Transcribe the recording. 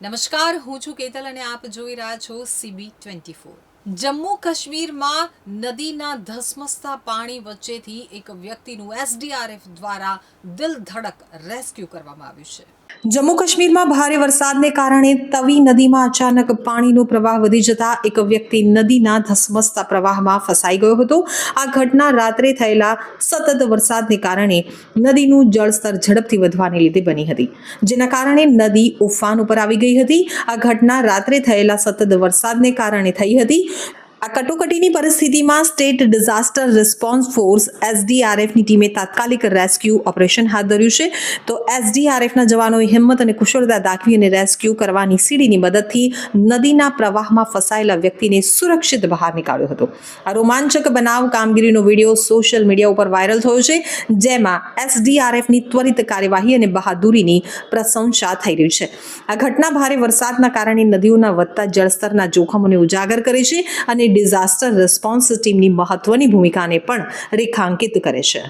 નમસ્કાર, હું છું કેતલ અને આપ જોઈ રહ્યા છો સીબી ટ્વેન્ટી ફોર જમ્મુ કાશ્મીરમાં નદીના ધસમસતા પાણી વચ્ચેથી એક વ્યક્તિનું એસડીઆરએફ દ્વારા દિલ ધડક રેસ્ક્યુ કરવામાં આવ્યું છે. જમ્મુ કાશ્મીરમાં ભારે વરસાદને કારણે તવી નદીમાં અચાનક પાણીનો પ્રવાહ વધી જતા એક વ્યક્તિ નદીના ધસમસતા પ્રવાહમાં ફસાઈ ગયો હતો. આ ઘટના રાત્રે થયેલા સતત વરસાદને કારણે નદીનું જળસ્તર ઝડપથી વધવાને લીધે બની હતી. જેના કારણે નદી ઉફાન ઉપર આવી ગઈ હતી. આ ઘટના રાત્રે થયેલા સતત વરસાદને કારણે થઈ હતી. આ કટોકટીની પરિસ્થિતિમાં સ્ટેટ ડિઝાસ્ટર રિસ્પોન્સ ફોર્સ એસડીઆરએફની ટીમે તાત્કાલિક રેસ્ક્યુ ઓપરેશન હાથ ધર્યું છે. તો એસડીઆરએફના જવાનોએ હિંમત અને કુશળતા દાખવી અને રેસ્ક્યુ કરવાની સીડીની મદદથી નદીના પ્રવાહમાં ફસાયેલા વ્યક્તિને સુરક્ષિત બહાર નીકાળ્યો હતો. આ રોમાંચક બનાવ કામગીરીનો વીડિયો સોશિયલ મીડિયા ઉપર વાયરલ થયો છે, જેમાં એસડીઆરએફની ત્વરિત કાર્યવાહી અને બહાદુરીની પ્રશંસા થઈ રહી છે. આ ઘટના ભારે વરસાદના કારણે નદીઓના વધતા જળસ્તરના જોખમોને ઉજાગર કરે છે અને ડિઝાસ્ટર રિસ્પોન્સ ટીમની મહત્વની ભૂમિકાને પણ રેખાંકિત કરે છે.